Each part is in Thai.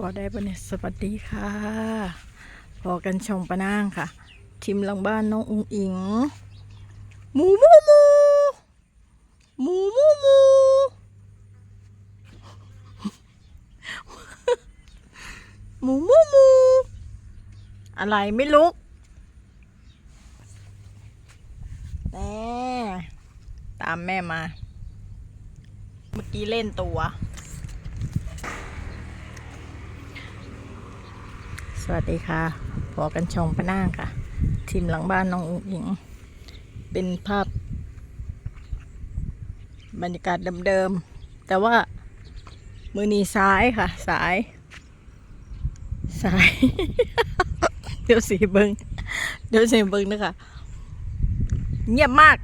บอได้ปะเนี่ยสวัสดีค่ะพอกันชงปะนางค่ะ ทิมหลังบ้านน้องอุงอิงหมูมูมูหมูมูมูหมูมูมู อะไรไม่ลุกแต่ตามแม่มา เมื่อกี้เล่นตัว สวัสดีค่ะพอกันชมปะนางค่ะ ทีมหลังบ้านน้องอุ๋งอิง เป็นภาพ บรรยากาศเดิมๆ แต่ว่ามือนีซ้ายค่ะ สาย สาย เดี๋ยวสีเบิงเดี๋ยวสีเบิงนะคะ เงียบมาก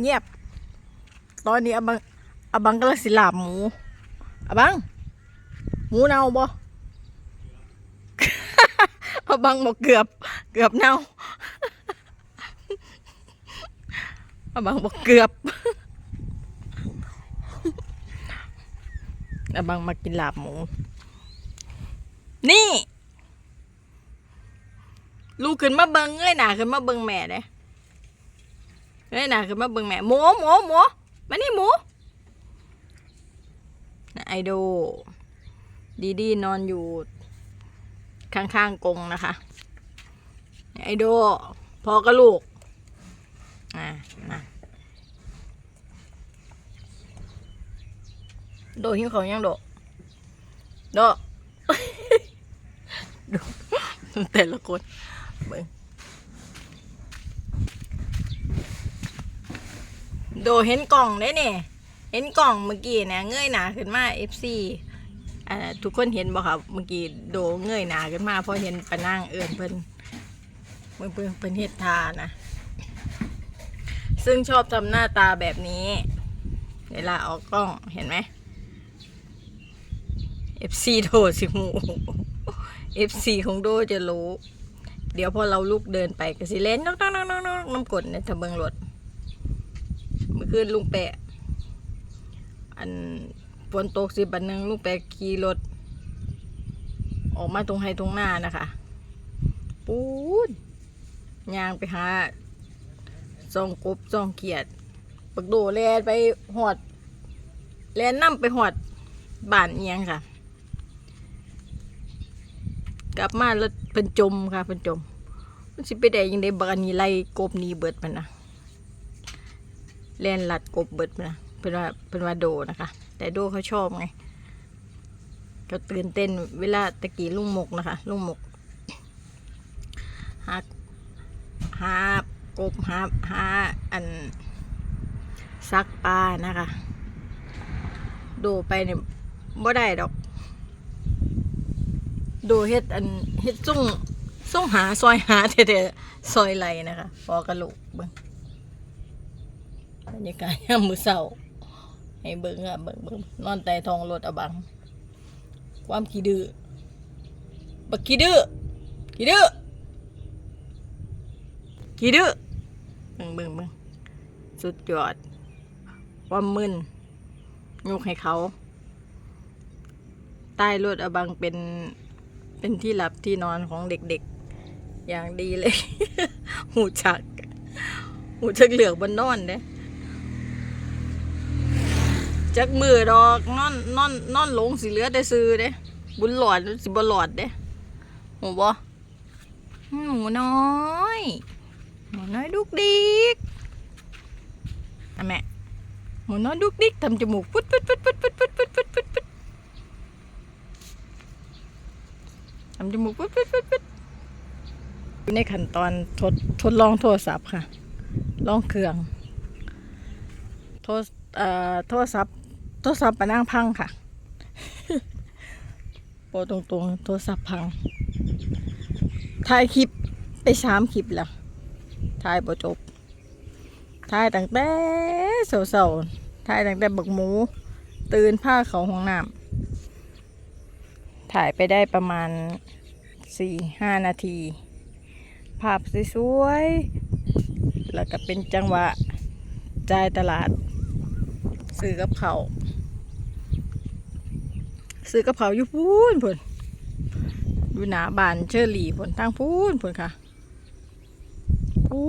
เงียบ ตอนนี้อบังอบังกำลังสิลาบหมูอบัง หมูเน่าบ่ อบังบอกเกือบ เกือบเน่าอบังบอกเกือบอบังมากินลาบหมู นี่ ลูกขึ้นมาเบิงเอ้ยหนาขึ้นมาเบิงแม่เด้เอ้ยหนาขึ้นมาเบิงแม่หมูหมูหมูมานี่หมูไอโดดีดีนอนอยู่ ข้างๆกงนะคะ ไอโด พอกับลูก อ่านะโดหิ้วเขายังโด โดดูดูแต่ละคนเบิ่งโดเห็นกล่องได้เนี่ย เห็นกล่องเมื่อกี้เนี่ยเงยหนาขึ้นมา FC อ่าทุกคนเห็นบ่ครับเมื่อกี้โดเงยหนาขึ้นมาเพราะเห็นปะนั่งเอื่นเพิ่นเพิ่นเพิ่นเพิ่นเฮ็ดทานะ ซึ่งชอบทำหน้าตาแบบนี้ เวลาออกกล้องเห็นไหม FC โดสิหู FC ของโดจะรู้ เดี๋ยวพอเราลุกเดินไปก็สิเล่นนอกนอกนอกนอกนอกน้ำกดในทะเบิงรถเมื่อคืนลุงแปะ อัน ฝนตกสิบันหนึ่งลุงแปขี่รถ ออกมาตรงไฮตรงหน้านะคะ ปูดยางไปหาซองกบซองเขียดปักโดแลนไปหอด แลนนํไปหอดบ้านเอียงค่ะ กลับมาแล้วเป็นจมค่ะเป็นจม มันสิไปได้ยังได้บักอันนี้ไล่กบนี้เบิดมันนะแล่นลัดกบเบิดมันนะเป็นว่าเป็นว่าโดนะคะ แต่โดเขาชอบไงก็ตื่นเต้นเวลาตะกี้ลุงหมกนะคะลุงหมกหาหากบหาหาอันซักปลานะคะโดไปเนี่ยบ่ได้ดอก ดูเฮ็ดอันเฮ็ดซุ่งซุ่งหาซอยหาเท่ๆซอยไหลนะคะพอกระโหลกเบิ่งบรรยากาศยามมือเช้า ให้เบิ่งอะเบิ่งเบิ่งนอนใต้ท้องรถอะบัง ความขี้ดื้อบักขี้ดื้อขี้ดื้อขี้ดื้อเบิ่งเบิ่งเบิ่งสุดยอด ความมึนยกให้เขา ใต้รถอะบังเป็นเป็นที่หลับที่นอนของเด็กๆ อย่างดีเลย หูจัก หูจักเหลือกบนนอนเด้ จักมือดอกนอนนอนนอนหลงสิเหลือแต่ซื้อเด้บุญหลอดสิบ่หลอดเด้หูบ่หมูน้อยหมูน้อยดุกดิกอะแม่หมูน้อยดุกดิกทำจมูกปุ๊ดปุ๊ดปุ๊ดปุ๊ดปุ๊ดปุ๊ดปุ๊ดปุ๊ดปุ๊ดปุ๊ดทำจมูกปุ๊บปุ๊บปุ๊บปุ๊บอยู่ในขั้นตอนทดทดลองโทรศัพท์ค่ะ ลองเครื่องโทรเอ่อโทรศัพท์ ทรศัพท์ปะนั่งพังค่ะโปรตรงๆโทรศัพท์พังถ่ายคลิปไปสามคลิปแล้วถ่ายบ่จบถ่ายตั้งแต่เสาๆถ่ายตั้งแต่บักหมู ตื่นผ้าเขาห้องน้ำถ่ายไปได้ประมาณสี่ห้านาที ภาพสวยๆแล้วก็เป็นจังหวะจ่ายตลาด ซื้อกับเขา ซื้อกับเขาอยู่พูนพุ่นอยู่หนาบานเชอรี่พุ่นทางพูนพุ่นค่ะพู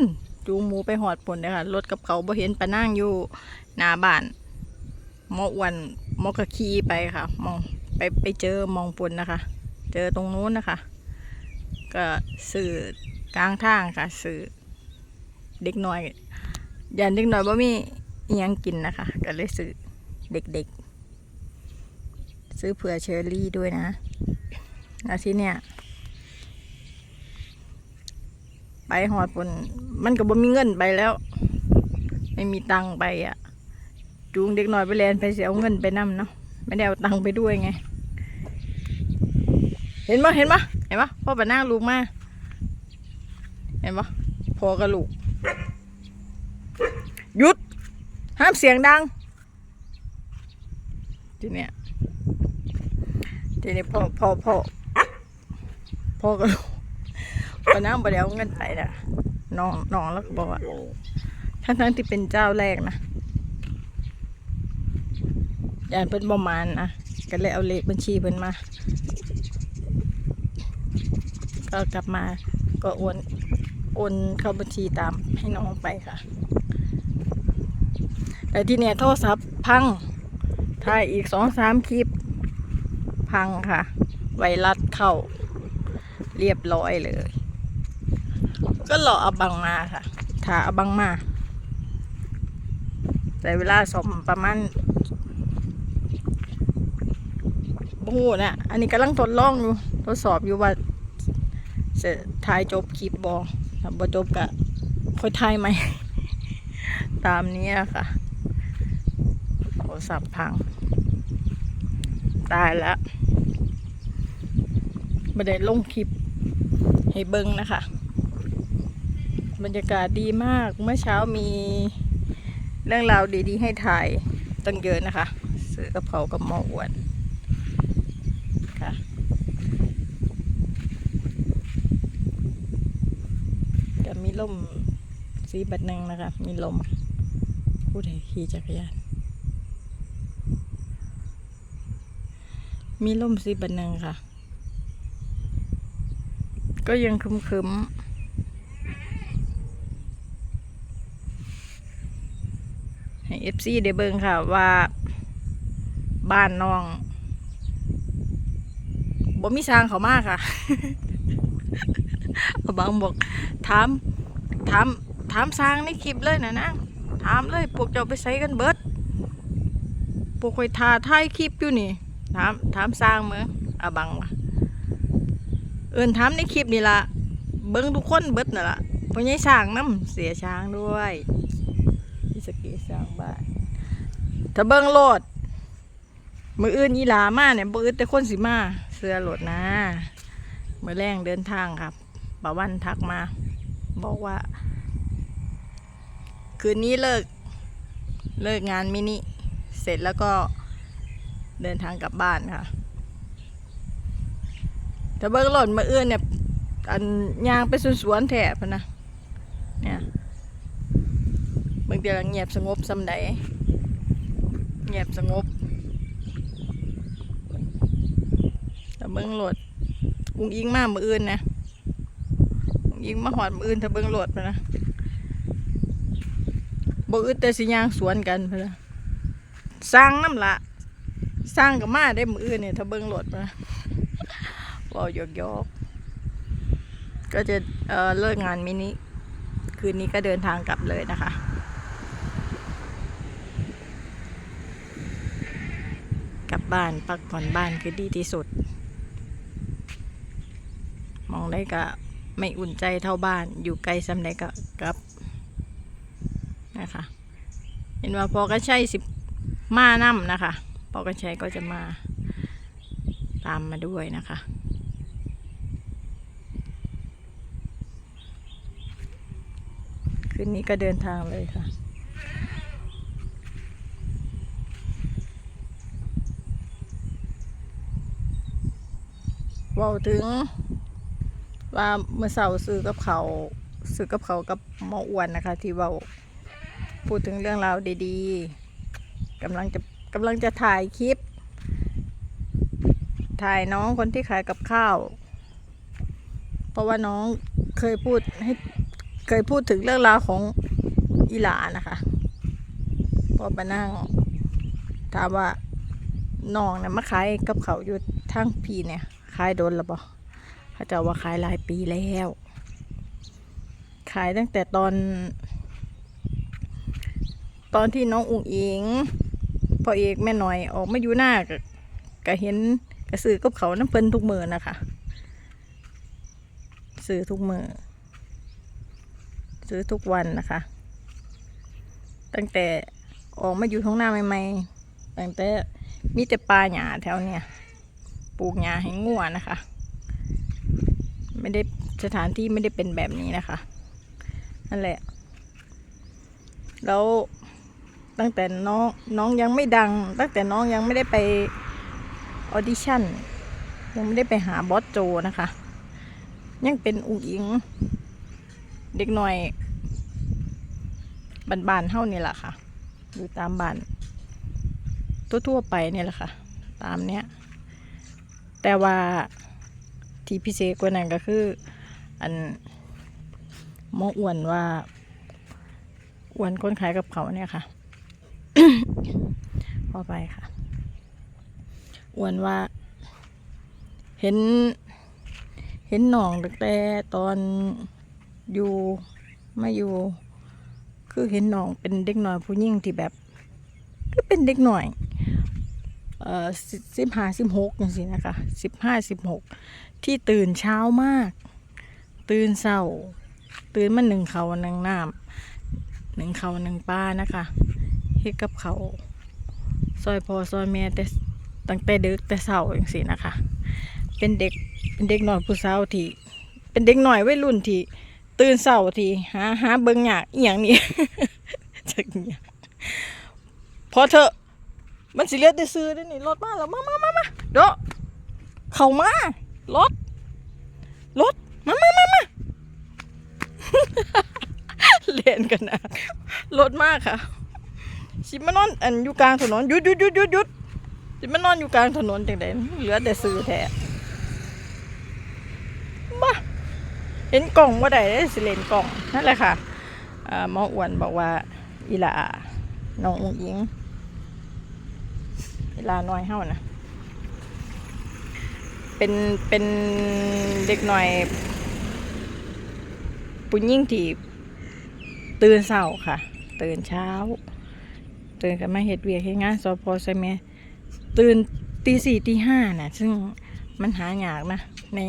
นจูงหมูไปหอดพุ่นเลยค่ะรถกับเขาบ่เห็นปะนั่งอยู่หนาบานมออ้วนมอกะคีไปค่ะ มองไปไปเจอมองปุ่นนะคะ เจอตรงนู้นนะคะ ก็สื่อกลางทางค่ะ สื่อเด็กน้อยยันเด็กน้อยว่ามีอิหยังกินนะคะ ก็เลยซื้อเด็กๆ ซื้อเผื่อเชอร์รี่ด้วยนะ แล้วที่เนี่ย ไปหอดปนมันก็บ่มีเงินไปแล้ว ไม่มีตังค์ไปอะ จูงเด็กน้อยไปแลนไปเสียเอาเงินไปนํเนาะไม่ได้เอาตังค์ไปด้วยไง เห็นปะเห็นปะเห็นปะพ่อปะนางลูกมา เห็นปะพอกับลูกหยุด ห้ามเสียงดังทีเนี้ย ทีนี้พ่อพ่อพ่อพ่อกับลูกปนางบ่ได้เอาเงินไปนะน้องน้องแล้วก็บอกว่าทั้งทั้งที่เป็นเจ้าแรกนะยานเพิ่นประมาณนะก็เลยเอาเลขบัญชีเพิ่นมา ก็กลับมาก็โอนโอนเข้าบัญชีตามให้น้องไปค่ะ แต่ที่เนี่ยโทรศัพท์พังถ่ายอีกสองสามคลิป พังค่ะ ไวรัสเข้า เรียบร้อยเลย ก็รอเอาบังมาค่ะถ้าเอาบังมา แต่เวลาสมประมาณโอ้โหนะอันนี้กำลังทดลองอยู่ทดสอบอยู่ว่าจะถ่ายจบคลิปบอถ้าบ่จบก็ค่อยถ่ายใหม่ตามนี้ค่ะโทรศัพท์พัง ตายแล้ว ไม่ได้ลงคลิปให้เบิ้งนะคะ บรรยากาศดีมากเมื่อเช้ามีเรื่องราวดีๆ ให้ถ่ายตั้งเยอะนะคะซื้อกับเขากับหมออ้วนค่ะจะมีลมสีบัดหนึ่งนะคะ มีลมผู้ใดขี่จักรยานมีลมสีบัดหนึ่งค่ะ ก็ยังครึมให้เอฟซีได้เบิ่งค่ะว่า บ้านน้องบ่มีสร้างเขามากค่ะบางบอกถามถามถามสร้างในคลิปเลยนะนางถามเลยพวกเจ้าไปใส่กันเบิดพวกคอยทาท้ายคลิปอยู่นี่ ถามถามสร้างมืออาบังวะ เอินถาในคลิปนี่ละเบิ้งทุกคนเบิดน่ะละพอใหญ่สร้างน้ำเสียช้างด้วยอิสกีสร้างบ้านถ้าเบิ้งโลดมืออื่นอีหลามาเนี่ยมืออื่นแต่คนสิมาเสื้อโหลดนะมือแรงเดินทางครับป้าวันทักมา บอกว่า คืนนี้เลิก เลิกงานมินิเสร็จแล้วก็เดินทางกลับบ้านค่ะ แต่เบิ้งหล่นมาเอื้อนเนี่ยอันยางไปสวนๆแถบนะเนี่ยเบิ่งเดี๋ยวเงียบสงบสำใดเงียบสงบแต่เบิ้งโหลดอุ้งอิงมากมืออื่นนะอุ้งอิงมาหอดมืออื่นถ้าเบิ้งโหลดนะบ่อึดแต่สิยางสวนกันพนะสร้างน้ำละสร้างกับมาได้มืออื่นเนี่ยถ้าเบิ้งโหลดนะ เว่าหยอกยอกก็จะเเลิกงานมินิคืนนี้ก็เดินทางกลับเลยนะคะ กลับบ้านพักผ่อนบ้านคือดีที่สุด มองได้ก็ไม่อุ่นใจเท่าบ้าน อยู่ไกลสำไหนก็กลับนะคะ เห็นว่าพอกันใช้สิบมานํนะคะ พอกันใช้ก็จะมาตามมาด้วยนะคะ นนี้ก็เดินทางเลยค่ะ ว่าถึง ว่าเมื่อเสาร์ซื้อกับเขาซื้อกับเขากับหมออ้วนนะคะ ที่เว่าพูดถึงเรื่องราวดีๆกำลังจะกำลังจะถ่ายคลิป ถ่ายน้องคนที่ขายกับข้าว เพราะว่าน้องเคยพูดให้ เคยพูดถึงเรื่องราวของอีหลานะคะพอมานั่งถามว่าน้องเนี่ยมาขายกับเขาอยู่ทั้งพีเนี่ยขายโดนหรือเปล่าเขาจะว่าขายหลายปีแล้ว ขายตั้งแต่ตอน ตอนที่น้องอุ๋งอิงพ่อเอกแม่หน่อยออกมาอยู่หน้าก็กเห็นก็ซื้อกับเขาน้ำเพิ่นทุกมือนะคะซื้อทุกมือ ซื้อทุกวันนะคะ ตั้งแต่ออกมาอยู่ท้องหน้าใหม่ๆตั้งแต่มีแต่ปลาหญ้าแถวเนี่ยปลูกหญ้าให้งัวนะคะ ไม่ได้สถานที่ไม่ได้เป็นแบบนี้นะคะนั่นแหละ แล้วตั้งแต่น้องน้องยังไม่ดัง ตั้งแต่น้องยังไม่ได้ไปออดิชั่นยังไม่ได้ไปหาบอสโจนะคะ ยังเป็นอุ๋งอิง เด็กหน่อยบ้านๆเท่านี่แหละค่ะ อยู่ตามบ้านทั่วๆไปเนี่ยแหละค่ะ ตามเนี้ย แต่ว่าที่พิเศษกว่านั้นก็คือ อันหมออ้วนว่าอ้วนคนขายกับเขาเนี่ยค่ะพอไปค่ะอ้วนว่า เห็น เห็นหนองตั้งแต่ตอน อยู่มาอยู่ คือเห็นหนองเป็นเด็กหน่อยผู้หญิงที่แบบ ก็เป็นเด็กหน่อยเอ่อสิบห้าสิบหกอย่างสินะคะสิบห้าสิบหกที่ตื่นเช้ามาก ตื่นเศร้า ตื่นมาหนึ่งเขาหนึ่งน้ำหนึ่งเขาหนึ่งปลานะคะเฮ็ดกับเขาซอยพอซอยแม่แต่ตั้งแต่ดึกแต่เศร้าอย่างสินะคะ เป็นเด็กเป็นเด็กหน่อยผู้สาวที่เป็นเด็กหน่อยวัยรุ่นที่ ตื่นเศร้าทีหาหาเบิ่งยากอย่างนี้จากเนี้ยพอเถอะ มันสิเลียดได้ซื้อได้นี่รถมาแล้วมามามามาเดอเข้ามารถรถมามามามาเล่นกันนะรถมากค่ะสิมานอนอันอยู่กลางถนนหยุดหยุดหยุดหยุดหยุดสิมานอนอยู่กลางถนนจังไดเหลือแต่ซื้อแท้บ้า เห็นกล่องว่าใดได้สิเลนกล่องนั่นแหละค่ะหมออ้วนบอกว่าอีหลาน้องอุ้งอิงเวลาน้อยเฮานะเป็นเป็นเด็กหน่อย ปุญยิ่งที่ตื่นเช้าค่ะ ตื่นเช้า ตื่นกันมาเฮ็ดเวียกเฮ็ดงานสพใช่ไหมตื่นตีสี่ตีห้าน่ะ ซึ่งมันหายากนะใน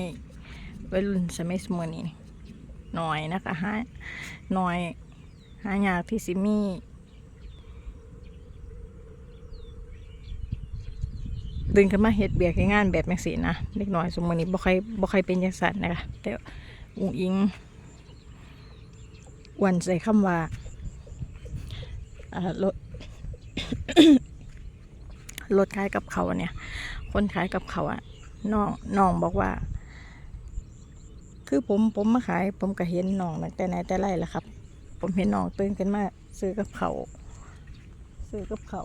วัยรุ่นสมัยสมัยนี้หน่อยนะคะหาหน่อยหายากที่สิมีตื่นขึ้นมาเฮ็ดเบียกงานแบบจังซี่นะเด็กน้อยสมมนี้บ่ค่อยบ่ค่อยเป็นจังซั่นนะคะแต่อุงอิงอ้วนใส่คำว่าอ่ารถรถขายกับเขาเนี่ย คนขายกับเขาอะน้องน้องบอกว่า คือผมผมมาขาย ผมก็เห็นน้องตั้งแต่ไหนแต่ไรแล้วครับ ผมเห็นน้องตื่นขึ้นมาซื้อกับเขาซื้อกับเขา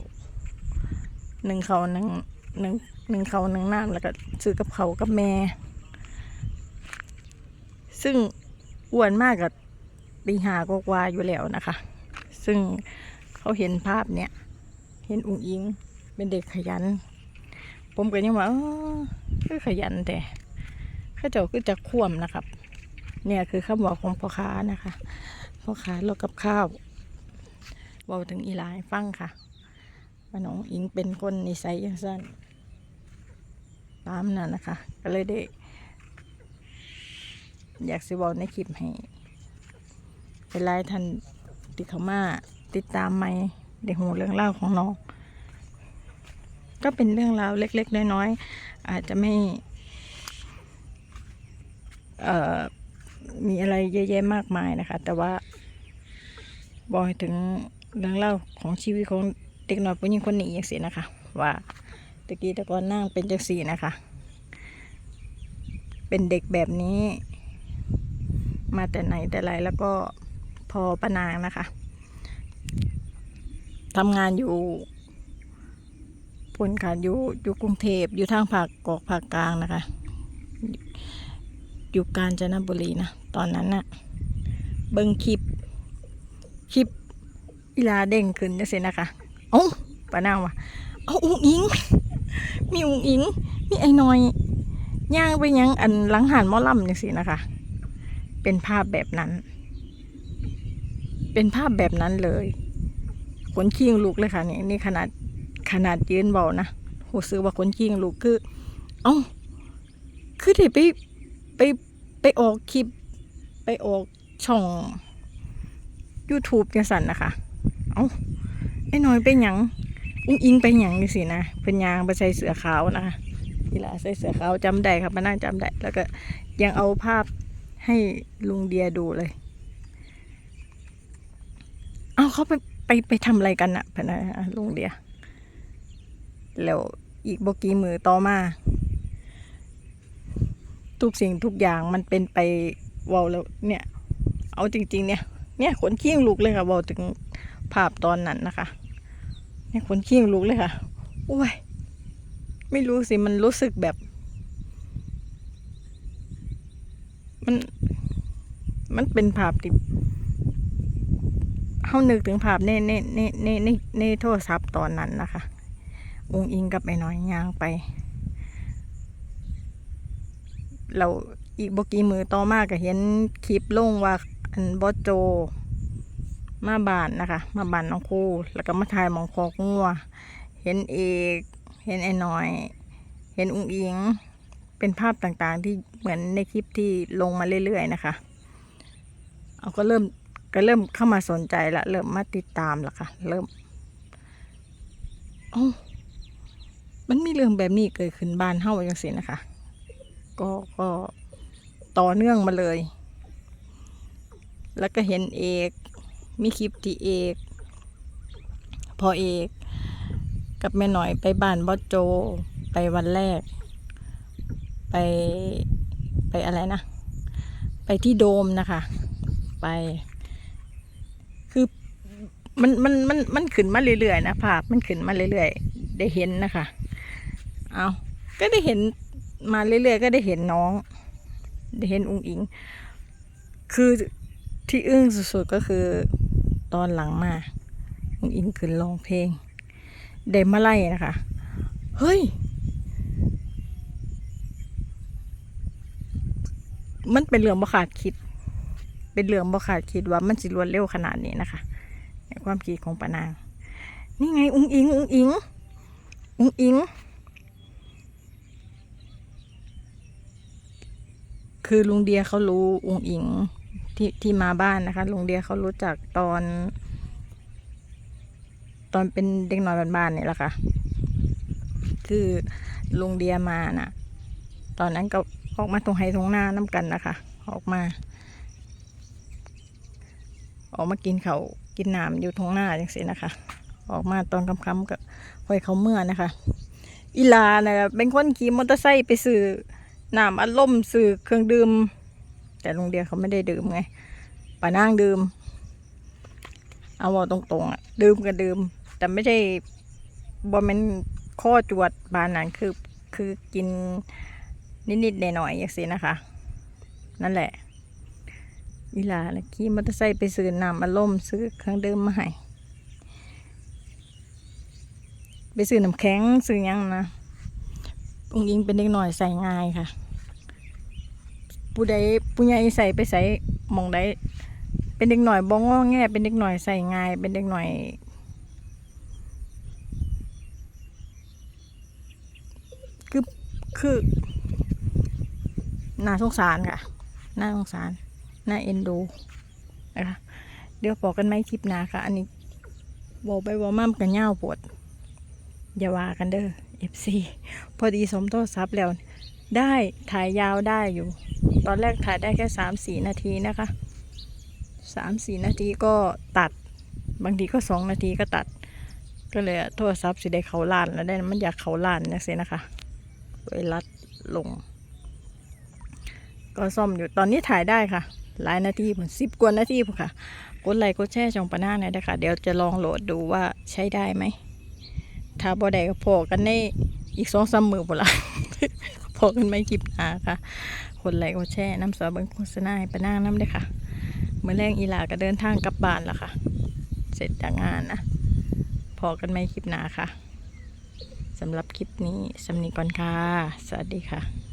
หนึ่งเขาหนึ่งหนึ่งหนึ่งเขาหนึ่งน้ำแล้วก็ซื้อกับเขากับแม่ ซึ่งอ้วนมากกับตีหากว่าอยู่แล้วนะคะ ซึ่งเขาเห็นภาพเนี่ยเห็นอุ้งอิงเป็นเด็กขยัน ผมก็ยังว่าออคือขยันแต่ ข้าเจ้าคือจะคว่ำนะครับ เนี่ยคือคำบอกของพ่อค้านะคะพ่อค้ารถกับข้าวเว่าถึงอีหลายฟังค่ะว่าน้องอิงเป็นคนนิสัยยังสั้นตามนั้นนะคะ ก็เลยได้ อยากสิบอกในคลิปให้เป็นไลายท่านที่เขามาติดตามไม่ได้หูเรื่องเล่าของน้องก็เป็นเรื่องราวเล็ก ๆ น้อยๆอาจจะไม่ มีอะไรเยอะแยะมากมายนะคะ แต่ว่าบอกถึงเรื่องเล่าของชีวิตของเด็กน้อยผู้หญิงคนนี้อย่างสินะคะ ว่าตะกี้ตะกอนนั่งเป็นจังสี่นะคะ เป็นเด็กแบบนี้ มาแต่ไหนแต่ไรแล้วก็พอปนางนะคะทำงานอยู่ปุ่นค่ะอยู่อยู่กรุงเทพอยู่ทางภาคกอกภาคกลางนะคะ อยู่กาญจนบุรีนะตอนนั้นน่ะ เบิ่งคลิปคลิปอีลาเด้งขึ้นจังซี่นะคะเอ้าป้านางว่าเอาอุ้งอิง มีอุ้งอิง มีไอ้น้อยย่างไปยังอันหลังหันหมอลำจังซี่นะคะ เป็นภาพแบบนั้น เป็นภาพแบบนั้นเลยขนคิงลุกเลยค่ะนี่นี่ขนาดขนาดยืนเบานะโหซื้อว่าขนคิงลุกคือ เอ้าคือที่ไปไป ออกคลิป ไปออกช่อง YouTube จังสันนะคะ เอ้าไอ้น้อยไปหยัง อุ้งอิงไปหยังนี่สินะเป็นยางไปใส่เสือขาวนะคะกีฬาใส่เสือขาวจำได้ครับมานั่งจำได้แล้วก็ยังเอาภาพให้ลุงเดียดูเลย เอาเขาไปไปไปทำอะไรกันอะพะนะลุงเดีย แล้วอีกบกี่มือต่อมา ทุกสิ่งทุกอย่างมันเป็นไปวาแล้วเนี่ย เอาจริง ๆ เนี่ย เนี่ยขนขี้งลุกเลยค่ะวาถึงภาพตอนนั้นนะคะ เนี่ยขนขี้งลุกเลยค่ะโอ้ยไม่รู้สิมันรู้สึกแบบ มัน มันเป็นภาพที่เขานึกถึงภาพในในในในในในโทรศัพท์ตอนนั้นนะคะองค์อิงกับไอ้น้อยย่างไป เราอีกบกี่มือต่อมาก็เห็นคลิปลงว่าอันบอสโจ มาบานนะคะ มาบานน้องครูแล้วก็มาถ่ายมองคอกงัว เห็นเอกเห็นไอ้น้อย เห็นอุ้งอิง เป็นภาพต่างๆที่เหมือนในคลิปที่ลงมาเรื่อยๆนะคะ เอาก็เริ่มก็เริ่มเข้ามาสนใจละเริ่มมาติดตามละค่ะ เริ่มอ้ามันมีเรื่องแบบนี้เกิดขึ้นบ้านเฮาจังสินะคะ ก็ก็ต่อเนื่องมาเลย แล้วก็เห็นเอก มีคลิปที่เอก พอเอก กับแม่หน่อยไปบ้านบอสโจไปวันแรก ไปไปอะไรนะ ไปที่โดมนะคะ ไป คือมันมันมันมันขึ้นมาเรื่อยๆนะภาพมันขึ้นมาเรื่อยๆ ได้เห็นนะคะ เอาก็ได้เห็น มาเรื่อยๆ ก็ได้เห็นน้อง ได้เห็นอุ้งอิง คือที่อึ้งสุดๆก็คือตอนหลังมาอุ้งอิงขึ้นร้องเพลงเดมมาไล่นะคะ เฮ้ย มันเป็นเรื่องบ่ขาดคิด เป็นเรื่องบ่ขาดคิดว่ามันสิรวดเร็วขนาดนี้นะคะในความคิดของปานาง นี่ไงอุ้งอิง อุ้งอิง อุ้งอิง คือลุงเดียเขารู้อุ้งอิงที่ที่มาบ้านนะคะ ลุงเดียเขารู้จักตอน ตอนเป็นเด็กน้อยบ้านๆเนี่ยแหละค่ะ คือลุงเดียมาน่ะ ตอนนั้นก็ออกมาตรงไฮตรงหน้าน้ำกันนะคะ ออกมา ออกมากินเขากินน้ำอยู่ตรงหน้าจังสินะคะ ออกมาตอนค่ำๆก็ค่อยเขาเมื่อนะคะ อีลานะะเป็นคนขี่มอเตอร์ไซค์ไปซื้อ น้ำอัดลมซื้อเครื่องดื่ม แต่ลุงเดียเขาไม่ได้ดื่มไงป้านางดื่ม เอาว่าตรงๆอะดื่มก็ดื่ม แต่ไม่ใช่บอมันข้อจวดบานนั้นคือคือกินนิดๆหน่อยๆอย่างสินะคะ นั่นแหละอีลาน่ะขี่มอเตอร์ไซค์ไปซื้อน้ำอัดลมซื้อเครื่องดื่มมาให้ไปซื้อน้ำแข็งซื้อยังนะ องยิงเป็นเด็กหน่อยใส่ง่ายค่ะ ผู้ใดผู้ใหญ่ใส่ไปใส่มองใดเป็นเด็กหน่อยบ้องงอแงเป็นเด็กหน่อยใส่ง่าย เป็นเด็กหน่อยคือคือน่าสงสารค่ะน่าสงสารน่าเอ็นดูนะคะเดี๋ยวบอกกันไหมคลิปหน้าค่ะ อันนี้บอกไปว่ามั่มกันเง่าปวดอย่าว่ากันเด้อ FC พอดีสมโทษซับแล้ว ได้ถ่ายยาวได้อยู่ ตอนแรกถ่ายได้แค่สามสี่นาทีนะคะสามสี่นาทีก็ตัด บางทีก็สองนาทีก็ตัด ก็เลยโทรศัพท์สิได้เขาล้านแล้วได้มันอยากเขาล้านนะสินะคะเวลัดลง ก็ซ่อมอยู่ตอนนี้ถ่ายได้ค่ะ หลายนาทีผมสิบกว่านาทีผมค่ะ กดไลค์กดแชร์ช่องปานาหน่อยนะคะเดี๋ยวจะลองโหลดดูว่าใช้ได้ไหม ถ้าบ่ได้ก็พอกันในอีกสองสามมือบ่ละพอกันไม่คลิบหนาค่ะคนไลก็แช่น้ำสาวเบิงโฆษณาให้ปนางน้ำเด้ค่ะเมื่อแรงอีหลาก็เดินทางกลับบ้านแล้วค่ะ เสร็จจากงานนะพอกันไม่คลิปหนาค่ะสำหรับคลิปนี้สำนีก่อนค่ะ สวัสดีค่ะ